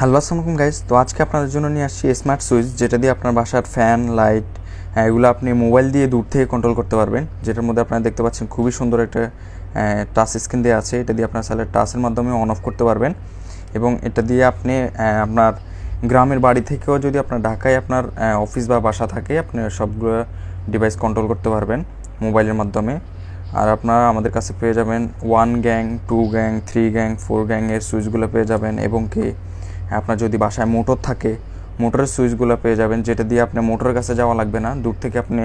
Hello, আসসালামু guys তো আজকে আপনাদের জন্য নিয়ে আসছি স্মার্ট সুইচ যেটা দিয়ে আপনার বাসার ফ্যান লাইট এগুলো আপনি মোবাইল দিয়ে দূর থেকে কন্ট্রোল করতে পারবেন। যেটার মধ্যে আপনারা দেখতে পাচ্ছেন খুবই সুন্দর একটা টাচ স্ক্রিন দেওয়া আছে। এটা দিয়ে আপনার সালে টাচের মাধ্যমে অন অফ করতে পারবেন। এবং এটা দিয়ে আপনি আপনার গ্রামের বাড়ি থেকেও যদি আপনার ঢাকায় আপনার অফিস বা বাসা থাকে, আপনি সবগুলো ডিভাইস কন্ট্রোল করতে পারবেন মোবাইলের মাধ্যমে। আর আপনারা আমাদের কাছে পেয়ে যাবেন one gang two gang three gang four গ্যাংয়ের সুইচগুলো পেয়ে যাবেন। এবং কি আপনার যদি বাসায় মোটর থাকে, মোটরের সুইচগুলো পেয়ে যাবেন, যেটা দিয়ে আপনি মোটরের কাছে যাওয়া লাগবে না। দূর থেকে আপনি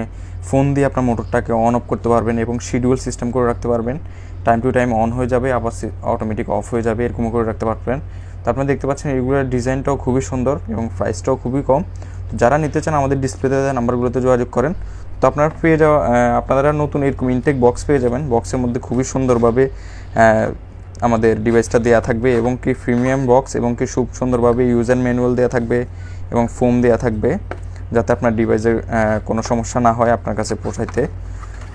ফোন দিয়ে আপনার মোটরটাকে অন অফ করতে পারবেন এবং শিডিউল সিস্টেম করে রাখতে পারবেন। টাইম টু টাইম অন হয়ে যাবে, আবার অটোমেটিক অফ হয়ে যাবে এরকম করে রাখতে পারবেন। তো আপনি দেখতে পাচ্ছেন, এগুলোর ডিজাইনটাও খুবই সুন্দর এবং প্রাইসটাও খুবই কম। তো যারা নিতে চান আমাদের ডিসপ্লেতে নাম্বারগুলোতে যোগাযোগ করেন। তো আপনারা পেয়ে যাওয়া আপনারা নতুন এরকম ইনটেক বক্স পেয়ে যাবেন। বক্সের মধ্যে খুবই সুন্দরভাবে আমাদের ডিভাইসটা দেওয়া থাকবে এবং কি প্রিমিয়াম বক্স এবং কি খুব সুন্দরভাবে ইউজ ইউজার ম্যানুয়াল দেওয়া থাকবে এবং ফোম দেওয়া থাকবে যাতে আপনার ডিভাইসের কোনো সমস্যা না হয় আপনার কাছে পৌঁছাইতে।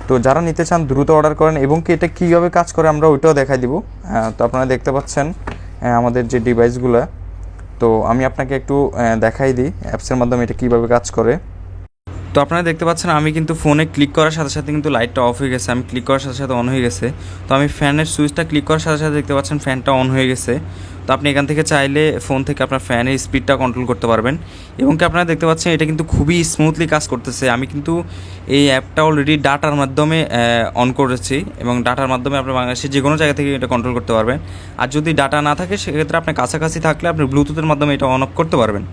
তো যারা নিতে চান, দ্রুত অর্ডার করেন এবং কি এটা কীভাবে কাজ করে আমরা ওইটাও দেখাই দিব। তো আপনারা দেখতে পাচ্ছেন আমাদের যে ডিভাইসগুলো তো আমি আপনাকে একটু দেখাই দিই অ্যাপসের মাধ্যমে এটা কীভাবে কাজ করে। আপনারা দেখতে পাচ্ছেন, আমি কিন্তু ফোনে ক্লিক করার সাথে সাথে কিন্তু লাইটটা অফ হয়ে গেছে। আমি ক্লিক করার সাথে সাথে অন হয়ে গেছে। তো আমি ফ্যানের সুইচটা ক্লিক করার সাথে সাথে দেখতে পাচ্ছেন ফ্যানটা অন হয়ে গেছে। তো আপনি এখান থেকে চাইলে ফোন থেকে আপনার ফ্যানের স্পিডটা কন্ট্রোল করতে পারবেন। এবং কি আপনারা দেখতে পাচ্ছেন, এটা কিন্তু খুবই স্মুথলি কাজ করতেছে। আমি কিন্তু এই অ্যাপটা অলরেডি ডাটার মাধ্যমে অন করেছি। এবং ডাটার মাধ্যমে আপনি বাংলাদেশের যে কোনো জায়গা থেকে এটা কন্ট্রোল করতে পারবেন। আর যদি ডাটা না থাকে, সেক্ষেত্রে আপনি কাছাকাছি থাকলে আপনি ব্লুটুথের মাধ্যমে এটা অন অফ করতে পারবেন।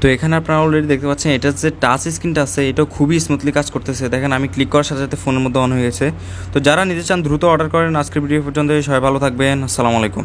তো এখানে আপনারা অলরেডি দেখতে পাচ্ছেন এটা যে টাচ স্ক্রিনটা আছে, এটাও খুবই স্মুথলি কাজ করতেছে। দেখেন, আমি ক্লিক করার সাথে সাথে ফোনের মধ্যে অন হয়ে গেছে। তো যারা নিতে চান, দ্রুত অর্ডার করেন। আজকের ভিডিও পর্যন্ত সবাই ভালো থাকবেন। আসসালামু আলাইকুম।